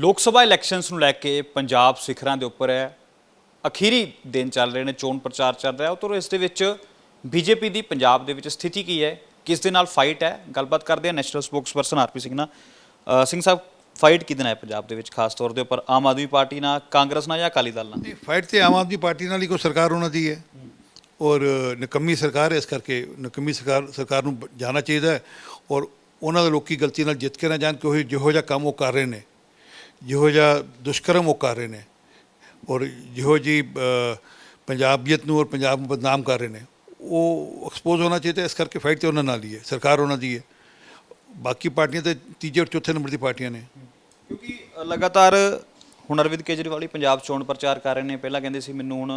ਲੋਕ ਸਭਾ ਇਲੈਕਸ਼ਨਸ ਨੂੰ ਲੈ ਕੇ ਪੰਜਾਬ ਸਿਖਰਾਂ ਦੇ ਉੱਪਰ ਹੈ, ਅਖੀਰੀ ਦਿਨ ਚੱਲ ਰਹੇ ਨੇ, ਚੋਣ ਪ੍ਰਚਾਰ ਚੱਲ ਰਿਹਾ ਉਤੋਂ ਇਸ ਦੇ ਵਿੱਚ ਬੀਜੇਪੀ ਦੀ ਪੰਜਾਬ ਦੇ ਵਿੱਚ ਸਥਿਤੀ ਕੀ ਹੈ, ਕਿਸ ਦੇ ਨਾਲ ਫਾਈਟ ਹੈ, ਗੱਲਬਾਤ ਕਰਦੇ ਹਾਂ ਨੈਸ਼ਨਲ ਸਪੋਕਸਪਰਸਨ ਆਰਪੀ ਸਿੰਘ ਨਾਲ। ਸਿੰਘ ਸਾਹਿਬ ਫਾਈਟ ਕਿਹਦੇ ਨਾਲ ਹੈ ਪੰਜਾਬ ਦੇ ਵਿੱਚ, ਖਾਸ ਤੌਰ ਦੇ ਉੱਪਰ ਆਮ ਆਦਮੀ ਪਾਰਟੀ ਨਾਲ, ਕਾਂਗਰਸ ਨਾਲ ਜਾਂ ਅਕਾਲੀ ਦਲ ਨਾਲ? ਫਾਈਟ ਤੇ ਆਮ ਆਦਮੀ ਪਾਰਟੀ ਨਾਲ ਹੀ ਕੋਈ ਸਰਕਾਰ ਉਹਨਾਂ ਦੀ ਹੈ। ਔਰ ਨਿਕੰਮੀ ਸਰਕਾਰ ਹੈ, ਇਸ ਕਰਕੇ ਨਿਕੰਮੀ ਸਰਕਾਰ ਸਰਕਾਰ ਨੂੰ ਜਾਣਾ ਚਾਹੀਦਾ ਹੈ। ਔਰ ਉਹਨਾਂ ਦੇ ਲੋਕੀ ਗਲਤੀ ਨਾਲ ਜਿੱਤ ਕੇ ਨਾ ਜਾਣ ਕਿ ਉਹ ਜਿਹੋ ਜਿਹਾ ਕੰਮ ਉਹ ਕਰ ਰਹੇ ਨੇ ਜਿਹੋ ਜਿਹਾ ਦੁਸ਼ਕਰਮ ਉਹ ਕਰ ਰਹੇ ਨੇ ਔਰ ਜਿਹੋ ਜੀ ਪੰਜਾਬੀਅਤ ਨੂੰ ਔਰ ਪੰਜਾਬ ਨੂੰ ਬਦਨਾਮ ਕਰ ਰਹੇ ਨੇ, ਉਹ ਐਕਸਪੋਜ਼ ਹੋਣਾ ਚਾਹੀਦਾ, ਇਸ ਕਰਕੇ ਫਾਈਟ ਤੇ ਉਹਨਾਂ ਨਾਲ ਹੀ ਹੈ, ਸਰਕਾਰ ਉਹਨਾਂ ਦੀ ਹੈ। ਬਾਕੀ ਪਾਰਟੀਆਂ ਤੇ ਤੀਜੇ ਔਰ ਚੌਥੇ ਨੰਬਰ ਦੀ ਪਾਰਟੀਆਂ ਨੇ। ਕਿਉਂਕਿ ਲਗਾਤਾਰ ਹੁਣ ਅਰਵਿੰਦ ਕੇਜਰੀਵਾਲ ਹੀ ਪੰਜਾਬ ਚੋਣ ਪ੍ਰਚਾਰ ਕਰ ਰਹੇ ਨੇ। ਪਹਿਲਾਂ ਕਹਿੰਦੇ ਸੀ, ਮੈਨੂੰ ਹੁਣ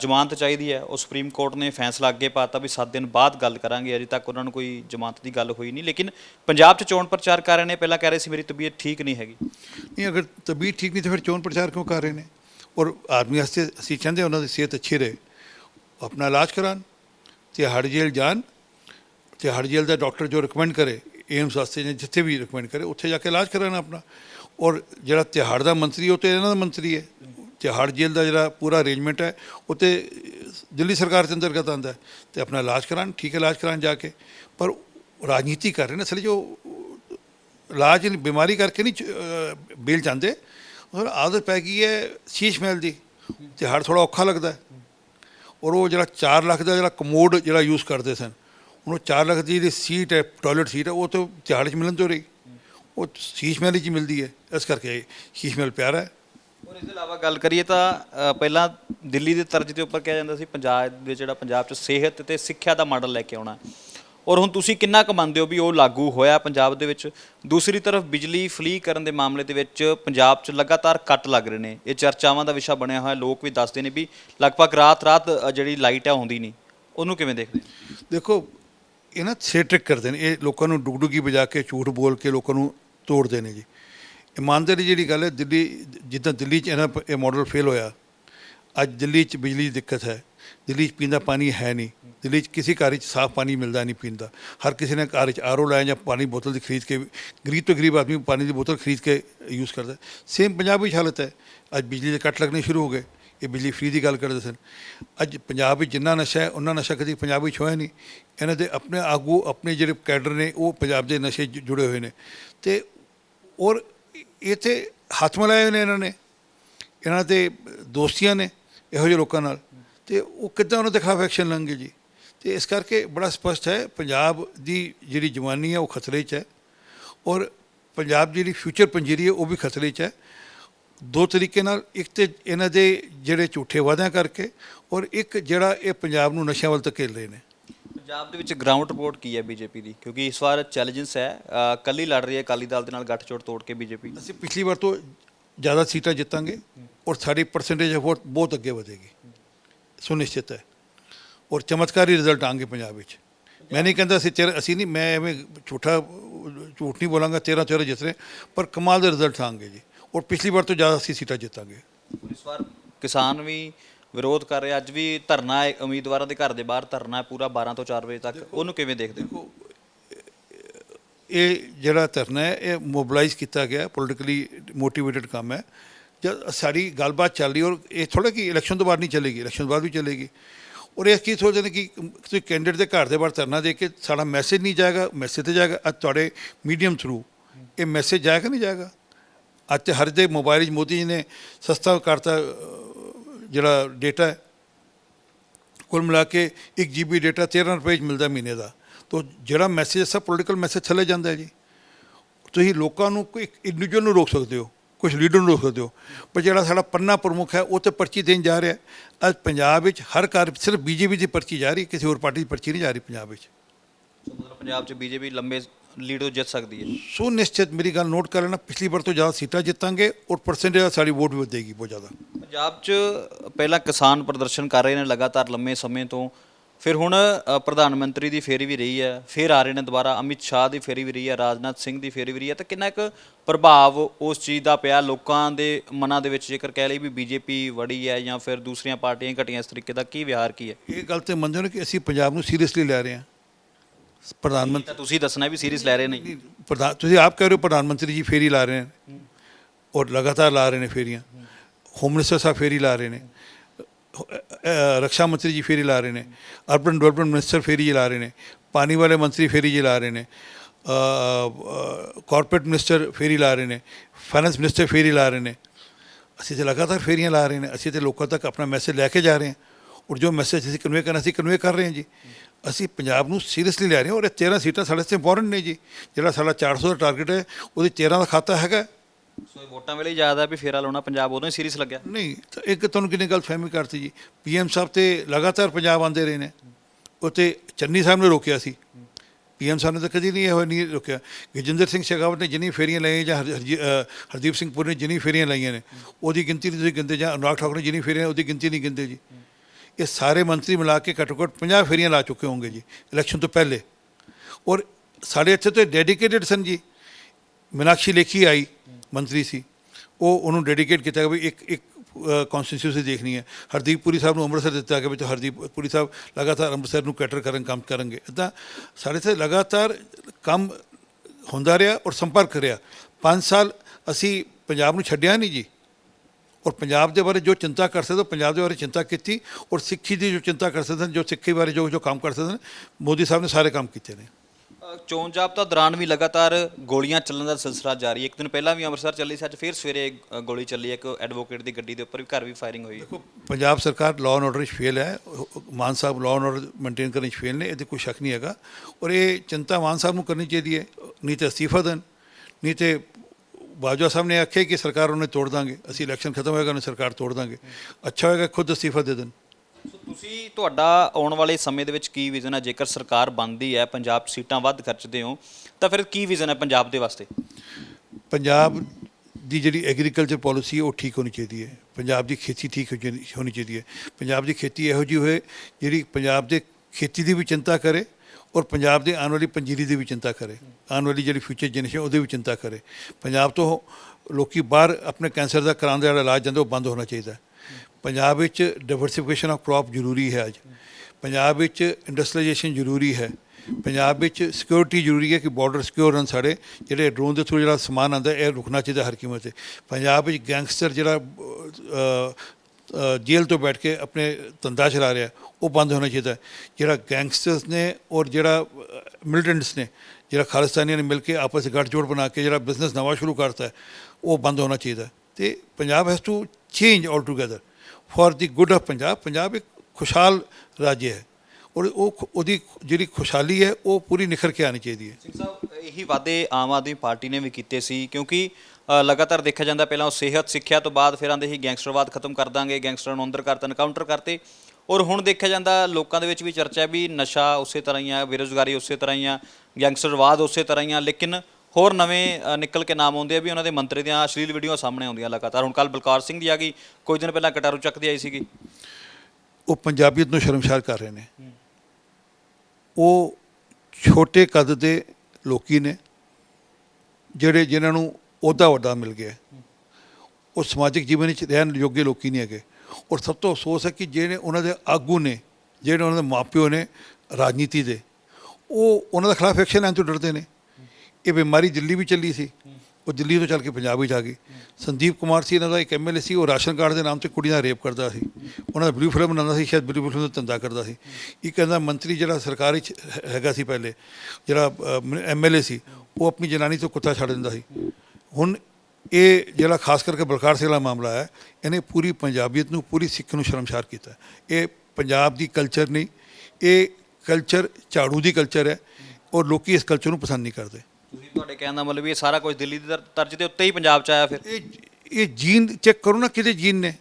ਜ਼ਮਾਨਤ ਚਾਹੀਦੀ ਹੈ। ਉਹ ਸੁਪਰੀਮ ਕੋਰਟ ਨੇ ਫੈਸਲਾ ਅੱਗੇ ਪਾਤਾ ਵੀ 7 ਦਿਨ ਬਾਅਦ ਗੱਲ ਕਰਾਂਗੇ। ਅਜੇ ਤੱਕ ਉਹਨਾਂ ਨੂੰ ਕੋਈ ਜ਼ਮਾਨਤ ਦੀ ਗੱਲ ਹੋਈ ਨਹੀਂ। ਲੇਕਿਨ ਪੰਜਾਬ 'ਚ ਚੋਣ ਪ੍ਰਚਾਰ ਕਰ ਰਹੇ ਨੇ। ਪਹਿਲਾਂ ਕਹਿ ਰਹੇ ਸੀ, ਮੇਰੀ ਤਬੀਅਤ ਠੀਕ ਨਹੀਂ ਹੈਗੀ। ਨਹੀਂ, ਅਗਰ ਤਬੀਅਤ ਠੀਕ ਨਹੀਂ ਤਾਂ ਫਿਰ ਚੋਣ ਪ੍ਰਚਾਰ ਕਿਉਂ ਕਰ ਰਹੇ ਨੇ? ਔਰ ਆਦਮੀ ਵਾਸਤੇ ਅਸੀਂ ਚਾਹੁੰਦੇ ਉਹਨਾਂ ਦੀ ਸਿਹਤ ਅੱਛੀ ਰਹੇ। ਆਪਣਾ ਇਲਾਜ ਕਰਾਣ ਤੇ ਹਰ ਜੇਲ ਜਾਣ ਤੇ ਹਰ ਜੇਲ ਦਾ ਡਾਕਟਰ ਜੋ ਰਿਕਮੈਂਡ ਕਰੇ, ਏਮਸ ਵਾਸਤੇ ਜਿੱਥੇ ਵੀ ਰਿਕਮੈਂਡ ਕਰੇ, ਉੱਥੇ ਜਾ ਕੇ ਇਲਾਜ ਕਰਾਣਾ ਆਪਣਾ। ਔਰ ਜਿਹੜਾ ਤਿਹਾੜ ਦਾ ਮੰਤਰੀ, ਉਹ ਤੇ ਇਹਨਾਂ ਦਾ ਮੰਤਰੀ ਹੈ। ਤਿਹਾੜ ਜੇਲ੍ਹ ਦਾ ਜਿਹੜਾ ਪੂਰਾ ਅਰੇਂਜਮੈਂਟ ਹੈ, ਉਹ ਤੇ ਦਿੱਲੀ ਸਰਕਾਰ ਦੇ ਅੰਤਰਗਤ ਆਉਂਦਾ ਹੈ ਤੇ ਆਪਣਾ ਇਲਾਜ ਕਰਾਉਣ, ਠੀਕ ਇਲਾਜ ਕਰਾਉਣ ਜਾ ਕੇ। ਪਰ ਰਾਜਨੀਤੀ ਕਰ ਰਹੇ ਨੇ, ਅਸਲ ਜੋ ਇਲਾਜ ਬਿਮਾਰੀ ਕਰਕੇ ਨਹੀਂ, ਚ- ਅਹ, ਬੇਲ ਜਾਂਦੇ। ਔਰ ਆਦਤ ਪੈ ਗਈ ਹੈ ਸ਼ੀਸ਼ ਮਹਿਲ ਦੀ। ਤਿਹਾੜ ਥੋੜਾ ਔਖਾ ਲੱਗਦਾ ਔਰ ਉਹ ਜਿਹੜਾ 4 ਲੱਖ ਦਾ ਜਿਹੜਾ ਕਮੋਡ ਜਿਹੜਾ ਯੂਜ਼ ਕਰਦੇ ਸਨ, ਹੁਣ ਉਹ 4 ਲੱਖ ਦੀ ਜਿਹੜੀ ਸੀਟ ਹੈ ਟਾਇਲਟ ਸੀਟ ਹੈ, ਉਹ ਤਾਂ ਤਿਹਾੜ 'ਚ ਮਿਲਣ ਤੋਂ ਰਹੀ। ਉਹ ਸ਼ੀਸ਼ ਮਹਿਲ 'ਚ ਮਿਲਦੀ ਹੈ। ਇਸ ਕਰਕੇ ਸ਼ੀਸ਼ ਮਹਿਲ ਪਿਆਰਾ ਹੈ ਔਰ ਇਸ ਦੇ ਇਲਾਵਾ ਗੱਲ ਕਰੀਏ ਤਾਂ ਅ, ਪਹਿਲਾਂ ਦਿੱਲੀ ਦੇ ਤਰਜ ਦੇ ਉੱਪਰ ਕਿਹਾ ਜਾਂਦਾ ਸੀ ਪੰਜਾਬ ਦੇ ਜਿਹੜਾ ਪੰਜਾਬ 'ਚ ਸਿਹਤ ਤੇ ਸਿੱਖਿਆ ਦਾ ਮਾਡਲ ਲੈ ਕੇ ਆਉਣਾ। ਔਰ ਹੁਣ ਤੁਸੀਂ ਕਿੰਨਾ ਕੁ ਮੰਨਦੇ ਹੋ ਵੀ ਉਹ ਲਾਗੂ ਹੋਇਆ ਪੰਜਾਬ ਦੇ ਵਿੱਚ? ਦੂਸਰੀ ਤਰਫ ਬਿਜਲੀ ਫਲੀ ਕਰਨ ਦੇ ਮਾਮਲੇ ਦੇ ਵਿੱਚ ਪੰਜਾਬ 'ਚ ਲਗਾਤਾਰ ਕੱਟ ਲੱਗ ਰਹੇ ਨੇ। ਇਹ ਚਰਚਾਵਾਂ ਦਾ ਵਿਸ਼ਾ ਬਣਿਆ ਹੋਇਆ ਲੋਕ ਵੀ ਦੱਸਦੇ ਨੇ ਵੀ ਲਗਭਗ ਰਾਤ-ਰਾਤ ਅ, ਜਿਹੜੀ ਲਾਈਟ ਹੈ ਆਉਂਦੀ ਨਹੀਂ। ਉਹਨੂੰ ਕਿਵੇਂ ਦੇਖਦੇ ਹੋ? ਦੇਖੋ ਇਹ ਨਾ ਛੇ ਟ੍ਰਿਕ ਕਰਦੇ ਨੇ। ਇਹ ਲੋਕਾਂ ਨੂੰ ਡੁਗਡੁਗੀ ਵਜਾ ਕੇ ਝੂਠ ਬੋਲ ਕੇ ਲੋਕਾਂ ਨੂੰ ਤੋੜਦੇ ਨੇ ਜੀ। ਇਮਾਨਦਾਰੀ ਜਿਹੜੀ ਗੱਲ ਹੈ, ਦਿੱਲੀ, ਜਿੱਦਾਂ ਦਿੱਲੀ 'ਚ ਇਹਨਾਂ ਪ- ਇਹ ਮਾਡਲ ਫੇਲ ਹੋਇਆ, ਅੱਜ ਦਿੱਲੀ 'ਚ ਬਿਜਲੀ ਦੀ ਦਿੱਕਤ ਹੈ, ਦਿੱਲੀ 'ਚ ਪੀਣ ਦਾ ਪਾਣੀ ਹੈ ਨਹੀਂ, ਦਿੱਲੀ 'ਚ ਕਿਸੇ ਘਰ 'ਚ ਸਾਫ਼ ਪਾਣੀ ਮਿਲਦਾ ਨਹੀਂ ਪੀਣ ਦਾ, ਹਰ ਕਿਸੇ ਨੇ ਘਰ 'ਚ ਆਰਓ ਲਾਇਆ ਜਾਂ ਪਾਣੀ ਬੋਤਲ ਦੀ ਖਰੀਦ ਕੇ, ਗਰੀਬ ਤੋਂ ਗਰੀਬ ਆਦਮੀ ਪਾਣੀ ਦੀ ਬੋਤਲ ਖਰੀਦ ਕੇ ਯੂਜ਼ ਕਰਦਾ ਸੇਮ ਪੰਜਾਬ ਵਿੱਚ ਹਾਲਤ ਹੈ, ਅੱਜ ਬਿਜਲੀ ਦੇ ਕੱਟ ਲੱਗਣੇ ਸ਼ੁਰੂ ਹੋ ਗਏ, ਇਹ ਬਿਜਲੀ ਫ੍ਰੀ ਦੀ ਗੱਲ ਕਰਦੇ ਸਨ, ਅੱਜ ਪੰਜਾਬ ਵਿੱਚ ਜਿੰਨਾ ਨਸ਼ਾ ਹੈ, ਉਹਨਾਂ ਨਸ਼ਾ ਕਦੀ ਪੰਜਾਬ ਵਿੱਚ ਹੋਇਆ ਨਹੀਂ, ਇਹਨਾਂ ਦੇ ਆਪਣੇ ਆਗੂ, ਆਪਣੇ ਜਿਹੜੇ ਕੈਡਰ ਨੇ, ਉਹ ਪੰਜਾਬ ਦੇ ਨਸ਼ੇ 'ਚ ਜੁੜੇ ਹੋਏ ਨੇ, ਤੇ ਔਰ ਇਹ ਤੇ ਹੱਥ ਮਿਲਾਏ ਹੋਏ ਨੇ ਇਹਨਾਂ ਨੇ। ਇਹਨਾਂ ਦੇ ਦੋਸਤੀਆਂ ਨੇ ਇਹੋ ਜਿਹੇ ਲੋਕਾਂ ਨਾਲ। ਤੇ ਉਹ ਕਿੱਦਾਂ ਉਹਨਾਂ ਦੇ ਖਿਲਾਫ ਐਕਸ਼ਨ ਲੰਗੇ ਜੀ? ਤੇ ਇਸ ਕਰਕੇ ਬੜਾ ਸਪਸ਼ਟ ਹੈ, ਪੰਜਾਬ ਦੀ ਜਿਹੜੀ ਜਵਾਨੀ ਹੈ ਉਹ ਖਤਰੇ 'ਚ ਹੈ ਔਰ ਪੰਜਾਬ ਦੀ ਜਿਹੜੀ ਫਿਊਚਰ ਪੰਜੀਰੀ ਹੈ ਉਹ ਵੀ ਖਤਰੇ 'ਚ ਹੈ। ਦੋ ਤਰੀਕੇ ਨਾਲ, ਇੱਕ ਤੇ ਇਹਨਾਂ ਦੇ ਜਿਹੜੇ ਝੂਠੇ ਵਾਅਦਿਆਂ ਕਰਕੇ ਔਰ ਇੱਕ ਜਿਹੜਾ ਇਹ ਪੰਜਾਬ ਨੂੰ ਨਸ਼ਿਆਂ ਵੱਲ ਧਕੇਲ ਰਹੇ ਨੇ। ਪੰਜਾਬ ਦੇ ਵਿੱਚ ਗਰਾਊਂਡ ਰਿਪੋਰਟ ਕੀ ਹੈ ਬੀਜੇਪੀ ਦੀ? ਕਿਉਂਕਿ ਇਸ ਵਾਰ ਚੈਲੰਜਸ ਹੈ ਅ, ਕੱਲੀ ਲੜ ਰਹੀ ਹੈ ਅਕਾਲੀ ਦਲ ਦੇ ਨਾਲ ਗੱਠਜੋੜ ਤੋੜ ਕੇ ਬੀਜੇਪੀ ਅਸੀਂ ਪਿਛਲੀ ਵਾਰ ਤੋਂ ਜ਼ਿਆਦਾ ਸੀਟਾਂ ਜਿੱਤਾਂਗੇ ਔਰ ਸਾਡੀ ਪਰਸੈਂਟੇਜ ਵੋਟ ਬਹੁਤ ਅੱਗੇ ਵਧੇਗੀ। ਸੁਨਿਸ਼ਚਿਤ ਹੈ। ਔਰ ਚਮਤਕਾਰੀ ਰਿਜ਼ਲਟ ਆਣਗੇ ਪੰਜਾਬ ਵਿੱਚ। ਮੈਂ ਨਹੀਂ ਕਹਿੰਦਾ ਅਸੀਂ ਤੇਰਾ ਅਸੀਂ ਨਹੀਂ ਮੈਂ ਐਵੇਂ ਝੂਠਾ ਝੂਠ ਨਹੀਂ ਬੋਲਾਂਗਾ 13 13 ਜਿੱਤ ਰਹੇ ਪਰ ਕਮਾਲ ਦੇ ਰਿਜ਼ਲਟ ਆਣਗੇ ਜੀ। ਔਰ ਪਿਛਲੀ ਵਾਰ ਤੋਂ ਜ਼ਿਆਦਾ ਅਸੀਂ ਸੀਟਾਂ ਜਿੱਤਾਂਗੇ। ਇਸ ਵਾਰ ਕਿਸਾਨ ਵੀ ਵਿਰੋਧ ਕਰ ਰਹੇ। ਅੱਜ ਵੀ ਧਰਨਾ ਹੈ ਉਮੀਦਵਾਰਾਂ ਦੇ ਘਰ ਦੇ ਬਾਹਰ ਧਰਨਾ ਹੈ ਪੂਰਾ 12 ਤੋਂ 4 ਵਜੇ ਤੱਕ। ਉਹਨੂੰ ਕਿਵੇਂ ਦੇਖਦੇ ਹੋ? ਇਹ ਜਿਹੜਾ ਧਰਨਾ ਹੈ ਇਹ ਮੋਬਿਲਾਈਜ਼ ਕੀਤਾ ਗਿਆ ਪੋਲੀਟੀਕਲੀ ਮੋਟੀਵੇਟਡ ਕੰਮ ਹੈ। ਜਦ ਸਾਰੀ ਗੱਲਬਾਤ ਚੱਲ ਰਹੀ ਔਰ ਇਹ ਥੋੜਾ ਕਿ ਇਲੈਕਸ਼ਨ ਤੋਂ ਬਾਅਦ ਨਹੀਂ ਚੱਲੇਗੀ ਇਲੈਕਸ਼ਨ ਤੋਂ ਬਾਅਦ ਵੀ ਚੱਲੇਗੀ। ਔਰ ਇਹ ਕੀ ਸੋਚਦੇ ਨੇ ਕਿ ਤੁਸੀਂ ਕੈਂਡੀਡੇਟ ਦੇ ਘਰ ਦੇ ਬਾਹਰ ਧਰਨਾ ਦੇ ਕੇ ਸਾਡਾ ਮੈਸੇਜ ਨਹੀਂ ਜਾਏਗਾ ਮੈਸੇਜ ਤੇ ਜਾਏਗਾ ਅੱਜ ਤੁਹਾਡੇ ਮੀਡੀਅਮ ਥਰੂ ਇਹ ਮੈਸੇਜ ਜਾਏਗਾ ਨਹੀਂ ਜਾਏਗਾ? ਅੱਜ ਹਰ ਦੇ ਮੋਬਾਈਲ 'ਚ ਮੋਦੀ ਜੀ ਨੇ ਸਸਤਾ ਕਰਤਾ ਜਿਹੜਾ ਡੇਟਾ ਹੈ, ਕੁੱਲ ਮਿਲਾ ਕੇ 1 ਜੀਬੀ ਡੇਟਾ 13 ਰੁਪਏ 'ਚ ਮਿਲਦਾ ਮਹੀਨੇ ਦਾ। ਤੋ ਜਿਹੜਾ ਮੈਸੇਜ ਸਭ ਪੋਲੀਟੀਕਲ ਮੈਸੇਜ ਥੱਲੇ ਜਾਂਦਾ ਹੈ ਜੀ। ਤੁਸੀਂ ਲੋਕਾਂ ਨੂੰ ਕੋਈ ਇੰਡੀਵਿਜੂਅਲ ਨੂੰ ਰੋਕ ਸਕਦੇ ਹੋ ਕੁਝ ਲੀਡਰ ਨੂੰ ਰੋਕ ਸਕਦੇ ਹੋ, ਪਰ ਜਿਹੜਾ ਸਾਡਾ ਪੰਨਾ ਪ੍ਰਮੁੱਖ ਹੈ, ਉਹ ਤੇ ਪਰਚੀ ਦੇਣ ਜਾ ਰਿਹਾ ਅੱਜ ਪੰਜਾਬ ਵਿੱਚ ਹਰ ਘਰ ਵਿੱਚ ਸਿਰਫ ਬੀਜੇਪੀ ਦੀ ਪਰਚੀ ਜਾ ਰਹੀ, ਕਿਸੇ ਹੋਰ ਪਾਰਟੀ ਦੀ ਪਰਚੀ ਨਹੀਂ ਜਾ ਰਹੀ ਪੰਜਾਬ ਵਿੱਚ। ਮਤਲਬ ਪੰਜਾਬ 'ਚ ਬੀਜੇਪੀ ਲੰਬੇ ਲੀਡ ਜਿੱਤ ਸਕਦੀ ਹੈ। ਸੋ ਨਿਸ਼ਚਿਤ ਮੇਰੀ ਗੱਲ ਨੋਟ ਕਰ ਲੈਣਾ ਪਿਛਲੀ ਵਾਰ ਤੋਂ ਜ਼ਿਆਦਾ ਸੀਟਾਂ ਜਿੱਤਾਂਗੇ ਔਰ ਪਰਸੈਂਟੇਜ ਸਾਡੀ ਵੋਟ ਵੀ ਵਧੇਗੀ ਬਹੁਤ ਜ਼ਿਆਦਾ। ਪੰਜਾਬ 'ਚ ਪਹਿਲਾਂ ਕਿਸਾਨ ਪ੍ਰਦਰਸ਼ਨ ਕਰ ਰਹੇ ਨੇ ਲਗਾਤਾਰ ਲੰਮੇ ਸਮੇਂ ਤੋਂ। ਫਿਰ ਹੁਣ ਅ, ਪ੍ਰਧਾਨ ਮੰਤਰੀ ਦੀ ਫੇਰੀ ਵੀ ਰਹੀ ਹੈ ਫਿਰ ਆ ਰਹੇ ਨੇ ਦੁਬਾਰਾ ਅਮਿਤ ਸ਼ਾਹ ਦੀ ਫੇਰੀ ਵੀ ਰਹੀ ਹੈ ਰਾਜਨਾਥ ਸਿੰਘ ਦੀ ਫੇਰੀ ਵੀ ਰਹੀ ਹੈ। ਤਾਂ ਕਿੰਨਾ ਇੱਕ ਪ੍ਰਭਾਵ ਉਸ ਚੀਜ਼ ਦਾ ਪਿਆ ਲੋਕਾਂ ਦੇ ਮਨਾਂ ਦੇ ਵਿੱਚ? ਜੇਕਰ ਕਹਿ ਲਈ ਵੀ ਬੀਜੇਪੀ ਵੜੀ ਹੈ ਜਾਂ ਫਿਰ ਦੂਸਰੀਆਂ ਪਾਰਟੀਆਂ ਘਟੀਆਂ ਇਸ ਤਰੀਕੇ ਦਾ ਕੀ ਵਿਹਾਰ ਕੀ ਹੈ? ਇਹ ਗੱਲ ਤੇ ਮੰਨਦੇ ਹੋ ਨਾ ਕਿ ਅਸੀਂ ਪੰਜਾਬ ਨੂੰ ਸੀਰੀਅਸਲੀ ਲੈ ਰਹੇ ਹਾਂ। ਪ੍ਰਧਾਨ ਮੰਤਰੀ ਤਾਂ ਤੁਸੀਂ ਦੱਸਣਾ ਵੀ ਸੀਰੀਅਸ ਲੈ ਰਹੇ ਨਹੀਂ ਪ੍ਰਧਾਨ ਤੁਸੀਂ ਆਪ ਕਹਿ ਰਹੇ ਹੋ ਪ੍ਰਧਾਨ ਮੰਤਰੀ ਜੀ ਫੇਰੀ ਲਾ ਰਹੇ ਨੇ। ਔਰ ਲਗਾਤਾਰ ਲਾ ਰਹੇ ਨੇ ਫੇਰੀਆਂ। ਹੋਮ ਮਿਨਿਸਟਰ ਸਾਹਿਬ ਫੇਰੀ ਲਾ ਰਹੇ ਨੇ। ਰੱਖਿਆ ਮੰਤਰੀ ਜੀ ਫੇਰੀ ਲਾ ਰਹੇ ਨੇ। ਅਰਬਨ ਡਿਵੈਲਪਮੈਂਟ ਮਿਨਿਸਟਰ ਫੇਰੀ ਲਾ ਰਹੇ ਨੇ। ਪਾਣੀ ਵਾਲੇ ਮੰਤਰੀ ਫੇਰੀ ਜੀ ਲਾ ਰਹੇ ਨੇ। ਕਾਰਪੋਰੇਟ ਮਿਨਿਸਟਰ ਫੇਰੀ ਲਾ ਰਹੇ ਨੇ। ਫਾਈਨੈਂਸ ਮਿਨਿਸਟਰ ਫੇਰੀ ਲਾ ਰਹੇ ਨੇ। ਅਸੀਂ ਤੇ ਲਗਾਤਾਰ ਫੇਰੀਆਂ ਲਾ ਰਹੇ ਨੇ। ਅਸੀਂ ਤੇ ਲੋਕਾਂ ਤੱਕ ਆਪਣਾ ਮੈਸੇਜ ਲੈ ਕੇ ਜਾ ਰਹੇ ਹਾਂ। ਔਰ ਜੋ ਮੈਸੇਜ ਅਸੀਂ ਕਨਵੇ ਕਰਨਾ ਸੀ ਕਨਵੇ ਕਰ ਰਹੇ ਹਾਂ ਜੀ। ਅਸੀਂ ਪੰਜਾਬ ਨੂੰ ਸੀਰੀਅਸਲੀ ਲੈ ਰਹੇ ਹਾਂ ਔਰ ਇਹ 13 ਸੀਟਾਂ ਸਾਡੇ ਵਾਸਤੇ ਇੰਪੋਰਟੈਂਟ ਨੇ ਜੀ। ਜਿਹੜਾ ਸਾਡਾ 400 ਦਾ ਟਾਰਗੇਟ ਹੈ ਉਹਦੇ 13 ਦਾ ਖਾਤਾ ਹੈਗਾ। ਸੋ ਇਹ ਵੋਟਾਂ ਵੇਲੇ ਯਾਦ ਆ ਵੀ ਫੇਰਾ ਲਾਉਣਾ ਪੰਜਾਬ ਉਦੋਂ ਹੀ ਸੀਰੀਅਸ ਲੱਗਿਆ। ਨਹੀਂ ਤਾਂ ਇੱਕ ਤੁਹਾਨੂੰ ਕਿੰਨੀ ਗੱਲ ਫਹਿਮੀ ਕਰਤੀ ਜੀ। ਪੀਐਮ ਸਾਹਿਬ ਤੇ ਲਗਾਤਾਰ ਪੰਜਾਬ ਆਉਂਦੇ ਰਹੇ ਨੇ। ਉੱਤੇ ਚੰਨੀ ਸਾਹਿਬ ਨੇ ਰੋਕਿਆ ਸੀ। ਪੀਐਮ ਸਾਹਿਬ ਨੇ ਤਾਂ ਕਦੀ ਨਹੀਂ ਇਹੋ ਨਹੀਂ ਰੋਕਿਆ। ਗਜਿੰਦਰ ਸਿੰਘ ਸ਼ੇਖਾਵਤ ਨੇ ਜਿੰਨੀ ਫੇਰੀਆਂ ਲਾਈਆਂ ਜਾਂ ਹਰਦੀਪ ਸਿੰਘ ਪੁਰੀ ਨੇ ਜਿੰਨੀ ਫੇਰੀਆਂ ਲਾਈਆਂ ਨੇ ਉਹਦੀ ਗਿਣਤੀ ਨਹੀਂ ਤੁਸੀਂ ਗਿਣਦੇ ਜਾਂ ਅਨੁਰਾਗ ਠਾਕੁਰ ਨੇ ਜਿੰਨੀ ਫੇਰੀਆਂ ਉਹਦੀ ਗਿਣਤੀ ਨਹੀਂ ਗਿਣਦੇ ਜੀ। ਇਹ ਸਾਰੇ ਮੰਤਰੀ ਮਿਲਾ ਕੇ ਘੱਟੋ ਘੱਟ 50 ਫੇਰੀਆਂ ਲਾ ਚੁੱਕੇ ਹੋਣਗੇ ਜੀ, ਇਲੈਕਸ਼ਨ ਤੋਂ ਪਹਿਲੇ। ਔਰ ਸਾਡੇ ਇੱਥੇ ਤੇ ਡੈਡੀਕੇਟਿਡ ਸਨ ਜੀ। ਮੀਨਾਕਸ਼ੀ ਲੇਖੀ ਆਈ, ਮੰਤਰੀ ਸੀ। ਉਹ ਉਹਨੂੰ ਡੈਡੀਕੇਟ ਕੀਤਾ ਗਿਆ ਵੀ ਇੱਕ ਇੱਕ ਕਨਸਟੀਟਿਊਂਸੀ ਦੇਖਣੀ ਹੈ। ਹਰਦੀਪ ਪੁਰੀ ਸਾਹਿਬ ਨੂੰ ਅੰਮ੍ਰਿਤਸਰ ਦਿੱਤਾ ਗਿਆ ਵੀ ਤੇ ਹਰਦੀਪ ਪੁਰੀ ਸਾਹਿਬ ਲਗਾਤਾਰ ਅੰਮ੍ਰਿਤਸਰ ਨੂੰ ਕੈਟਰ ਕਰਨ, ਕੰਮ ਕਰਨਗੇ। ਇੱਦਾਂ ਸਾਡੇ ਤੇ ਲਗਾਤਾਰ ਕੰਮ ਹੁੰਦਾ ਰਿਹਾ ਔਰ ਸੰਪਰਕ ਰਿਹਾ। 5 ਸਾਲ ਅਸੀਂ ਪੰਜਾਬ ਨੂੰ ਛੱਡਿਆ ਨਹੀਂ ਜੀ। ਔਰ ਪੰਜਾਬ ਦੇ ਬਾਰੇ ਜੋ ਚਿੰਤਾ ਕਰ ਸਕਦੇ ਪੰਜਾਬ ਦੇ ਬਾਰੇ ਚਿੰਤਾ ਕੀਤੀ ਔਰ ਸਿੱਖੀ ਦੀ ਜੋ ਚਿੰਤਾ ਕਰ ਸਕਦੇ ਹਨ ਜੋ ਸਿੱਖੀ ਬਾਰੇ ਜੋ ਜੋ ਕੰਮ ਕਰ ਸਕਦੇ ਹਨ ਮੋਦੀ ਸਾਹਿਬ ਨੇ ਸਾਰੇ ਕੰਮ ਕੀਤੇ ਨੇ। ਚੋਣ ਜਾਬਤਾ ਦੌਰਾਨ ਵੀ ਲਗਾਤਾਰ ਗੋਲੀਆਂ ਚੱਲਣ ਦਾ ਸਿਲਸਿਲਾ ਜਾਰੀ ਹੈ। ਇੱਕ ਦਿਨ ਪਹਿਲਾਂ ਵੀ ਅੰਮ੍ਰਿਤਸਰ ਚੱਲੀ ਸੀ ਅੱਜ ਫਿਰ ਸਵੇਰੇ ਗੋਲੀ ਚੱਲੀ ਹੈ। ਇੱਕ ਐਡਵੋਕੇਟ ਦੀ ਗੱਡੀ ਦੇ ਉੱਪਰ ਵੀ ਘਰ ਵੀ ਫਾਇਰਿੰਗ ਹੋਈ ਦੇਖੋ ਪੰਜਾਬ ਸਰਕਾਰ ਲਾਅ ਐਂਡ ਆਰਡਰ ਵਿੱਚ ਫੇਲ ਹੈ। Mann sahib law and order maintain ਕਰਨ ਵਿੱਚ ਫੇਲ ਨੇ ਇਹਦੇ ਕੋਈ ਸ਼ੱਕ ਨਹੀਂ ਹੈਗਾ। ਔਰ ਇਹ ਚਿੰਤਾ ਮਾਨ ਸਾਹਿਬ ਨੂੰ ਕਰਨੀ ਚਾਹੀਦੀ ਹੈ ਨਹੀਂ ਤੇ ਅਸਤੀਫਾ ਦੇਣ ਨਹੀਂ ਤੇ ਬਾਜਵਾ ਸਾਹਿਬ ਨੇ ਆਖਿਆ ਕਿ ਸਰਕਾਰ ਉਹਨੇ ਤੋੜ ਦਾਂਗੇ ਅਸੀਂ ਇਲੈਕਸ਼ਨ ਖਤਮ ਹੋਏਗਾ ਉਹਨੇ ਸਰਕਾਰ ਤੋੜ ਦਾਂਗੇ। ਅੱਛਾ ਹੋਏਗਾ ਖੁਦ ਅਸਤੀਫਾ ਦੇ ਦੇਣ। ਸੋ ਤੁਸੀਂ ਤੁਹਾਡਾ ਆਉਣ ਵਾਲੇ ਸਮੇਂ ਦੇ ਵਿੱਚ ਕੀ ਵਿਜ਼ਨ ਹੈ? ਜੇਕਰ ਸਰਕਾਰ ਬਣਦੀ ਹੈ ਪੰਜਾਬ ਸੀਟਾਂ ਵੱਧ ਖਰਚਦੇ ਹੋ ਤਾਂ ਫਿਰ ਕੀ ਵਿਜ਼ਨ ਹੈ ਪੰਜਾਬ ਦੇ ਵਾਸਤੇ? ਪੰਜਾਬ ਦੀ ਜਿਹੜੀ ਐਗਰੀਕਲਚਰ ਪਾਲਿਸੀ ਹੈ ਉਹ ਠੀਕ ਹੋਣੀ ਚਾਹੀਦੀ ਹੈ। ਪੰਜਾਬ ਦੀ ਖੇਤੀ ਠੀਕ ਹੋਣੀ ਚਾਹੀਦੀ ਹੈ। ਪੰਜਾਬ ਦੀ ਖੇਤੀ ਇਹੋ ਜਿਹੀ ਹੋਏ ਜਿਹੜੀ ਪੰਜਾਬ ਦੇ ਖੇਤੀ ਦੀ ਵੀ ਚਿੰਤਾ ਕਰੇ ਔਰ ਪੰਜਾਬ ਦੇ ਆਉਣ ਵਾਲੀ ਪੰਜੀਰੀ ਦੀ ਵੀ ਚਿੰਤਾ ਕਰੇ। ਆਉਣ ਵਾਲੀ ਜਿਹੜੀ ਫਿਊਚਰ ਜਨਰੇਸ਼ਨ ਉਹਦੀ ਵੀ ਚਿੰਤਾ ਕਰੇ। ਪੰਜਾਬ ਤੋਂ ਲੋਕੀ ਬਾਹਰ ਆਪਣੇ ਕੈਂਸਰ ਦਾ ਕਰਾਉਣ ਦਾ ਜਿਹੜਾ ਇਲਾਜ ਜਾਂਦੇ ਉਹ ਬੰਦ ਹੋਣਾ ਚਾਹੀਦਾ। ਪੰਜਾਬ ਵਿੱਚ ਡਾਈਵਰਸਿਫਿਕੇਸ਼ਨ ਆਫ ਕ੍ਰੌਪ ਜ਼ਰੂਰੀ ਹੈ ਅੱਜ। ਪੰਜਾਬ ਵਿੱਚ ਇੰਡਸਟਰੀਲਾਈਜੇਸ਼ਨ ਜ਼ਰੂਰੀ ਹੈ। ਪੰਜਾਬ ਵਿੱਚ ਸਿਕਿਉਰਿਟੀ ਜ਼ਰੂਰੀ ਹੈ ਕਿ ਬਾਰਡਰ ਸਿਕਿਉਰ ਹਨ ਸਾਡੇ। ਜਿਹੜੇ ਡਰੋਨ ਦੇ ਥਰੂ ਜਿਹੜਾ ਸਮਾਨ ਆਉਂਦਾ, ਇਹ ਰੁਕਣਾ ਚਾਹੀਦਾ ਹਰ ਕੀਮਤ ਤੇ। ਪੰਜਾਬ ਵਿੱਚ ਗੈਂਗਸਟਰ ਜਿਹੜਾ ਜੇਲ੍ਹ ਤੋਂ ਬੈਠ ਕੇ ਆਪਣੇ ਧੰਦਾ ਚਲਾ ਰਿਹਾ, ਉਹ ਬੰਦ ਹੋਣਾ ਚਾਹੀਦਾ ਜਿਹੜਾ ਗੈਂਗਸਟਰਸ ਨੇ ਔਰ ਜਿਹੜਾ ਮਿਲਟੈਂਟਸ ਨੇ, ਜਿਹੜਾ ਖਾਲਿਸਤਾਨੀਆਂ ਨੇ ਮਿਲ ਕੇ ਆਪਸ ਵਿੱਚ ਗੱਠਜੋੜ ਬਣਾ ਕੇ ਜਿਹੜਾ ਬਿਜ਼ਨਸ ਨਵਾਂ ਸ਼ੁਰੂ ਕਰਤਾ ਉਹ ਬੰਦ ਹੋਣਾ ਚਾਹੀਦਾ ਤੇ Punjab has to change all together for the good of Punjab. Punjab ਇੱਕ ਖੁਸ਼ਹਾਲ ਰਾਜ ਹੈ ਔਰ ਉਹ ਖੁ- ਉਹਦੀ ਜਿਹੜੀ ਖੁਸ਼ਹਾਲੀ ਹੈ, ਉਹ ਪੂਰੀ ਨਿਖਰ ਕੇ ਆਣੀ ਚਾਹੀਦੀ ਹੈ। ਸਿੰਘ ਸਾਹਿਬ ਇਹੀ ਵਾਅਦੇ ਆਮ ਆਦਮੀ ਪਾਰਟੀ ਨੇ ਵੀ ਕੀਤੇ ਸੀ ਕਿਉਂਕਿ ਅ, ਲਗਾਤਾਰ ਦੇਖਿਆ ਜਾਂਦਾ ਪਹਿਲਾਂ ਉਹ ਸਿਹਤ ਸਿੱਖਿਆ ਤੋਂ ਬਾਅਦ ਫਿਰ ਆਂਦੇ ਸੀ ਗੈਂਗਸਟਰਵਾਦ ਖਤਮ ਕਰ ਦਾਂਗੇ ਗੈਂਗਸਟਰਾਂ ਨੂੰ ਅੰਦਰ ਕਰਤਾ ਐਨਕਾਊਂਟਰ ਕਰਤੇ ਔਰ ਹੁਣ ਦੇਖਿਆ ਜਾਂਦਾ ਲੋਕਾਂ ਦੇ ਵਿੱਚ ਵੀ ਚਰਚਾ ਹੈ ਵੀ ਨਸ਼ਾ ਉਸੇ ਤਰ੍ਹਾਂ ਹੀ ਆ ਬੇਰੁਜ਼ਗਾਰੀ ਉਸੇ ਤਰ੍ਹਾਂ ਹੀ ਆ ਗੈਂਗਸਟਰਵਾਦ ਉਸੇ ਤਰ੍ਹਾਂ ਹੀ ਆ ਲੇਕਿਨ ਹੋਰ ਨਵੇਂ ਅ, ਨਿਕਲ ਕੇ ਨਾਮ ਆਉਂਦੇ ਆ ਵੀ ਉਹਨਾਂ ਦੇ ਮੰਤਰੀ ਦੀਆਂ ਅਸ਼ਲੀਲ ਵੀਡੀਓ ਸਾਹਮਣੇ ਆਉਂਦੀਆਂ ਲਗਾਤਾਰ। ਹੁਣ ਕੱਲ ਬਲਕਾਰ ਸਿੰਘ ਦੀ ਆ ਗਈ ਕੁਝ ਦਿਨ ਪਹਿਲਾਂ ਕਟਾਰੂ ਚੱਕ ਦੀ ਆਈ ਸੀਗੀ। ਉਹ ਪੰਜਾਬੀਅਤ ਨੂੰ ਸ਼ਰਮਸ਼ਾਰ ਕਰ ਰਹੇ ਨੇ। ਉਹ ਛੋਟੇ ਕੱਦ ਦੇ ਲੋਕੀ ਨੇ, ਜਿਹੜੇ ਜਿਨ੍ਹਾਂ ਨੂੰ ਅਹੁਦਾ ਵੱਡਾ ਮਿਲ ਗਿਆ ਉਹ ਸਮਾਜਿਕ ਜੀਵਨ ਵਿੱਚ ਰਹਿਣ ਯੋਗ ਲੋਕੀ ਨਹੀਂ ਹੈਗੇ। ਔਰ ਸਭ ਤੋਂ ਅਫਸੋਸ ਹੈ ਕਿ ਜਿਹੜੇ ਉਹਨਾਂ ਦੇ ਆਗੂ ਨੇ, ਜਿਹੜੇ ਉਹਨਾਂ ਦੇ ਮਾਪਿਓ ਨੇ ਰਾਜਨੀਤੀ ਦੇ, ਉਹ ਉਹਨਾਂ ਦੇ ਖਿਲਾਫ ਐਕਸ਼ਨ ਲੈਣ ਤੋਂ ਡਰਦੇ ਨੇ। ਇਹ ਬਿਮਾਰੀ ਦਿੱਲੀ ਵੀ ਚੱਲੀ ਸੀ। ਉਹ ਦਿੱਲੀ ਤੋਂ ਚੱਲ ਕੇ ਪੰਜਾਬ ਵਿੱਚ ਆ ਗਈ ਸੰਦੀਪ ਕੁਮਾਰ ਸੀ ਇਹਨਾਂ ਦਾ ਇੱਕ ਐਮਐਲਏ ਸੀ, ਉਹ ਰਾਸ਼ਨ ਕਾਰਡ ਦੇ ਨਾਮ ਤੇ ਕੁੜੀਆਂ ਦਾ ਰੇਪ ਕਰਦਾ ਸੀ। ਉਹਨਾਂ ਦਾ ਬਲੂ ਫਿਲਮ ਬਣਾਉਂਦਾ ਸੀ, ਸ਼ਾਇਦ ਬਲੂ ਫਿਲਮ ਦਾ ਧੰਦਾ ਕਰਦਾ ਸੀ। ਇੱਕ ਕਹਿੰਦਾ ਮੰਤਰੀ ਜਿਹੜਾ ਸਰਕਾਰ ਵਿੱਚ ਹੈਗਾ ਸੀ ਪਹਿਲੇ, ਜਿਹੜਾ ਐਮਐਲਏ ਸੀ, ਉਹ ਆਪਣੀ ਜਨਾਨੀ ਤੋਂ ਕੁੱਤਾ ਛੱਡ ਦਿੰਦਾ ਸੀ। ਹੁਣ ਇਹ ਜਿਹੜਾ ਖਾਸ ਕਰਕੇ ਬਲਕਾਰ ਸਿੰਘ ਦਾ ਮਾਮਲਾ ਹੈ, ਇਹਨੇ ਪੂਰੀ ਪੰਜਾਬੀਅਤ ਨੂੰ, ਪੂਰੀ ਸਿੱਖ ਨੂੰ ਸ਼ਰਮਸ਼ਾਰ ਕੀਤਾ। ਇਹ ਪੰਜਾਬ ਦੀ ਕਲਚਰ ਨਹੀਂ, ਇਹ ਕਲਚਰ ਝਾੜੂ ਦੀ ਕਲਚਰ ਹੈ, ਔਰ ਲੋਕੀ ਇਸ ਕਲਚਰ ਨੂੰ ਪਸੰਦ ਨਹੀਂ ਕਰਦੇ। ਤੁਹਾਡੇ ਕਹਿਣ ਦਾ ਮਤਲਬ ਇਹ ਸਾਰਾ ਕੁਝ ਦਿੱਲੀ ਦੀ ਦਰ- ਤਰਜ਼ ਦੇ ਉੱਤੇ ਹੀ ਪੰਜਾਬ 'ਚ ਆਇਆ ਫਿਰ? ਇਹ ਇਹ ਜੀਨ ਚੈੱਕ ਕਰੋ ਨਾ ਕਿਹਦੇ ਜੀਨ ਨੇ।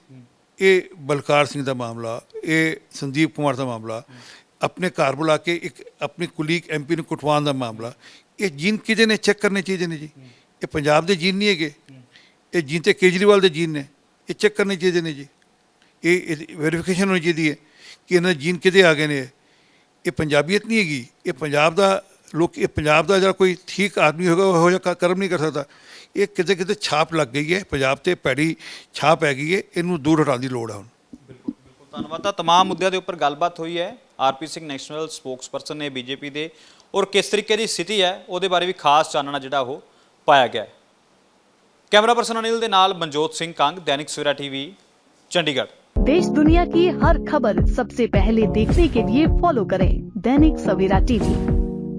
ਇਹ ਬਲਕਾਰ ਸਿੰਘ ਦਾ ਮਾਮਲਾ, ਇਹ ਸੰਦੀਪ ਕੁਮਾਰ ਦਾ ਮਾਮਲਾ, ਆਪਣੇ ਘਰ ਬੁਲਾ ਕੇ ਇੱਕ ਆਪਣੀ ਕੁਲੀਗ ਐਮਪੀ ਨੂੰ ਕੁਟਵਾਉਣ ਦਾ ਮਾਮਲਾ। ਇਹ ਜੀਨ ਕਿਹਦੇ ਨੇ? ਚੈੱਕ ਕਰਨੇ ਚਾਹੀਦੇ ਨੇ ਜੀ। ਇਹ ਪੰਜਾਬ ਦੇ ਜੀਨ ਨਹੀਂ ਹੈਗੇ। ਇਹ ਜੀਨ ਤੇ ਕੇਜਰੀਵਾਲ ਦੇ ਜੀਨ ਨੇ। ਇਹ ਚੈੱਕ ਕਰਨੇ ਚਾਹੀਦੇ ਨੇ ਜੀ। ਇਹ ਵੈਰੀਫਿਕੇਸ਼ਨ ਹੋਣੀ ਚਾਹੀਦੀ ਹੈ ਕਿ ਇਹਨਾਂ ਦੇ ਜੀਨ ਕਿਹਦੇ ਆ ਗਏ ਨੇ। ਇਹ ਪੰਜਾਬੀਅਤ ਨਹੀਂ ਹੈਗੀ। ਇਹ ਪੰਜਾਬ ਦਾ ਲੋਕ ਇਹ ਪੰਜਾਬ ਦਾ ਜਿਹੜਾ ਕੋਈ ਠੀਕ ਆਦਮੀ ਹੋਗਾ ਉਹ ਜਿਹਾ ਕ- ਕਰਮ ਨਹੀਂ ਕਰ ਸਕਦਾ ਇਹ ਕਿਤੇ ਕਿਤੇ ਛਾਪ ਲੱਗ ਗਈ ਹੈ ਪੰਜਾਬ ਤੇ ਪੈੜੀ ਛਾਪ ਹੈ ਗਈ ਹੈ ਇਹਨੂੰ ਦੂਰ ਹਟਾਉਣ ਦੀ ਲੋੜ ਹੈ ਹੁਣ ਬਿਲਕੁਲ ਬਿਲਕੁਲ ਧੰਨਵਾਦ ਤਾਂ तमाम ਮੁੱਦਿਆਂ ਦੇ ਉੱਪਰ ਗੱਲਬਾਤ ਹੋਈ ਹੈ ਆਰਪੀ ਸਿੰਘ ਨੈਸ਼ਨਲ ਸਪੋਕਸਪਰਸਨ ਨੇ ਬੀਜੇਪੀ ਦੇ ਔਰ ਕਿਸ ਤਰੀਕੇ ਦੀ ਸਥਿਤੀ ਹੈ ਉਹਦੇ ਬਾਰੇ ਵੀ ਖਾਸ ਚਾਨਣਾ ਜਿਹੜਾ ਉਹ ਪਾਇਆ ਗਿਆ ਹੈ ਕੈਮਰਾ ਪਰਸਨ ਅਨਿਲ ਦੇ ਨਾਲ ਮਨਜੋਤ ਸਿੰਘ ਕੰਗ ਦੈਨਿਕ ਸਵੇਰਾ ਟੀਵੀ ਚੰਡੀਗੜ੍ਹ देश दुनिया की हर खबर सबसे पहले देखने के लिए फॉलो करें दैनिक सवेरा टीवी